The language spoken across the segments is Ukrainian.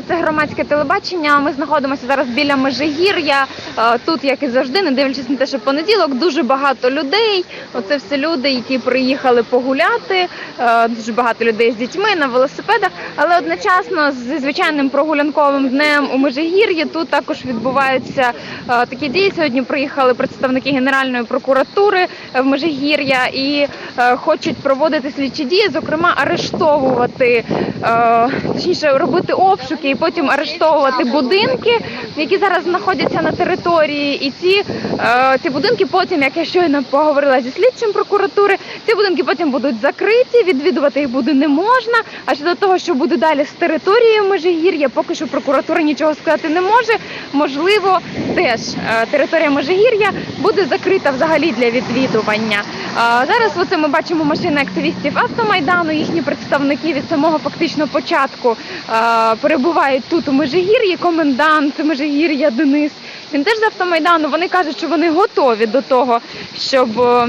це громадське телебачення. Ми знаходимося зараз біля Межигір'я. Е, Тут, як і завжди, не дивлячись на те, що понеділок, дуже багато людей. Оце все люди, які приїхали погуляти. Е, Дуже багато людей з дітьми на велосипедах. Але одночасно зі звичайним прогулянковим днем у Межигір'ї тут також відбуваються е, такі дії. Сьогодні приїхали представники Генеральної прокуратури в Межигір'я і хочуть проводити слідчі дії, зокрема арештовувати, точніше робити обшуки і потім арештовувати будинки, які зараз знаходяться на території. І ці, е, ці будинки потім, як я щойно поговорила зі слідчим прокуратури, ці будинки потім будуть закриті, відвідувати їх буде не можна. А щодо того, що буде далі з територією Межигір'я, поки що прокуратура нічого сказати не може. Можливо, теж е, територія Межигір'я буде закрита взагалі для відвідування. Зараз оце ми бачимо машини активістів автомайдану. Їхні представники від самого фактично початку перебувають тут у Межигір'ї. Комендант Межигір'я Денис. Він теж з автомайдану. Вони кажуть, що вони готові до того, щоб. е,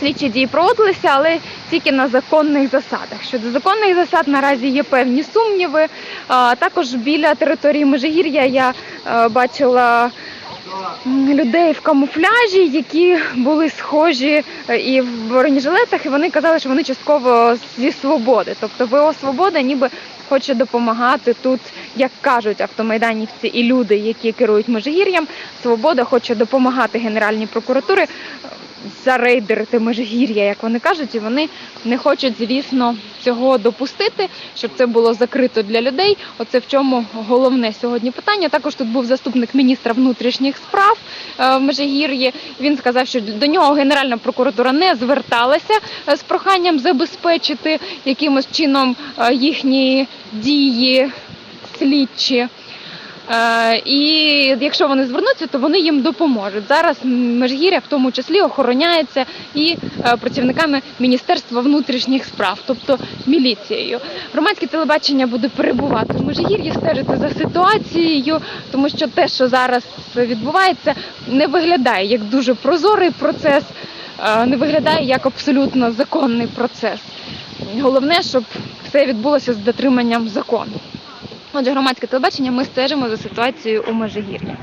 Слідчі дії проводилися, але тільки на законних засадах. Щодо законних засад наразі є певні сумніви. Також біля території Межигір'я я е, бачила людей в камуфляжі, які були схожі е, і в бронежилетах, і вони казали, що вони частково зі свободи. Тобто ВО Свобода ніби хоче допомагати тут, як кажуть автомайданівці і люди, які керують Межигір'ям. Свобода хоче допомагати Генеральній прокуратурі е, зарейдерити Межигір'я, як вони кажуть, і вони не хочуть, звісно, цього допустити, щоб це було закрито для людей. Оце в чому головне сьогодні питання. Також тут був заступник міністра внутрішніх справ е, в Межигір'ї. Він сказав, що до нього Генеральна прокуратура не зверталася е, з проханням забезпечити якимось чином е, їхні дії слідчі. Е, І якщо вони звернуться, то вони їм допоможуть. Зараз Межгір'я в тому числі охороняється і е, працівниками Міністерства внутрішніх справ, тобто міліцією. Громадське телебачення буде перебувати в Межгір'ї, стежити за ситуацією, тому що те, що зараз відбувається, не виглядає як дуже прозорий процес, е, не виглядає як абсолютно законний процес. Головне, щоб все відбулося з дотриманням закону. Отже, громадське телебачення ми стежимо за ситуацією у Межигір'ї.